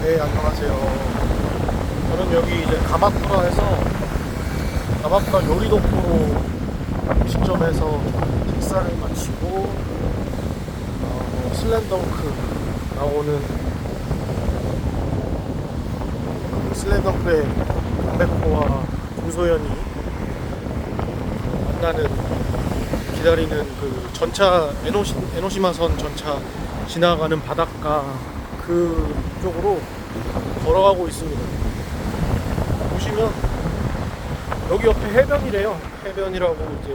네, 안녕하세요. 저는 여기 이제 가마쿠라에서 가마쿠라 요리도쿠로 음식점에서 식사를 마치고 어, 슬램덩크 나오는 그 슬램덩크의 강백호와 김소연이 만나는 기다리는 그 전차 에노시, 에노시마선 전차 지나가는 바닷가 그 쪽으로 걸어가고 있습니다. 보시면 여기 옆에 해변이래요. 해변이라고 이제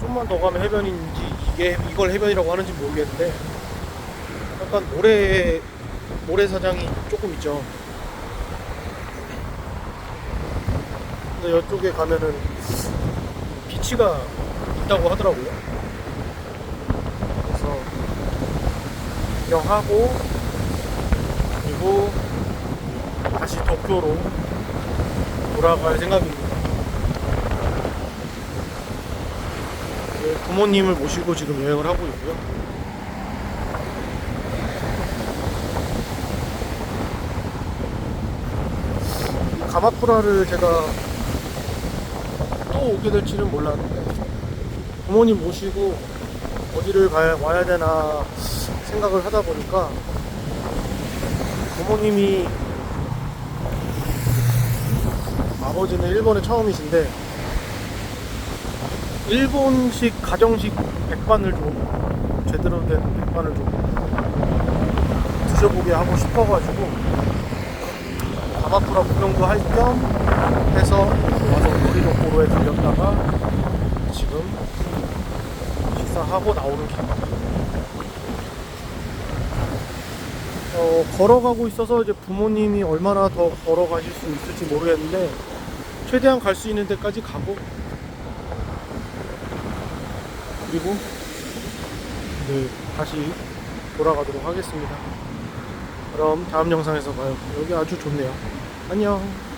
좀만 더 가면 해변인지 이게 이걸 해변이라고 하는지 모르겠는데 약간 모래 모래사장이 조금 있죠. 근데 이쪽에 가면은 비치가 있다고 하더라고요. 그래서 구경하고 그리고 다시 도쿄로 돌아갈 생각입니다. 네, 부모님을 모시고 지금 여행을 하고 있고요. 이 가마쿠라를 제가 또 오게 될지는 몰랐는데 부모님 모시고 어디를 가야, 와야 되나 생각을 하다 보니까 부모님이 아버지는 일본에 처음이신데 일본식 가정식 백반을 좀 제대로 된 백반을 좀 드셔보게 하고 싶어가지고 가마쿠라 구경도 할 겸 해서 와서 요리도코로에 들렸다가 지금 식사하고 나오는 길입니다. 어, 걸어가고 있어서 이제 부모님이 얼마나 더 걸어가실 수 있을지 모르겠는데 최대한 갈 수 있는 데까지 가고 그리고 네 다시 돌아가도록 하겠습니다. 그럼 다음 영상에서 봐요. 여기 아주 좋네요. 안녕.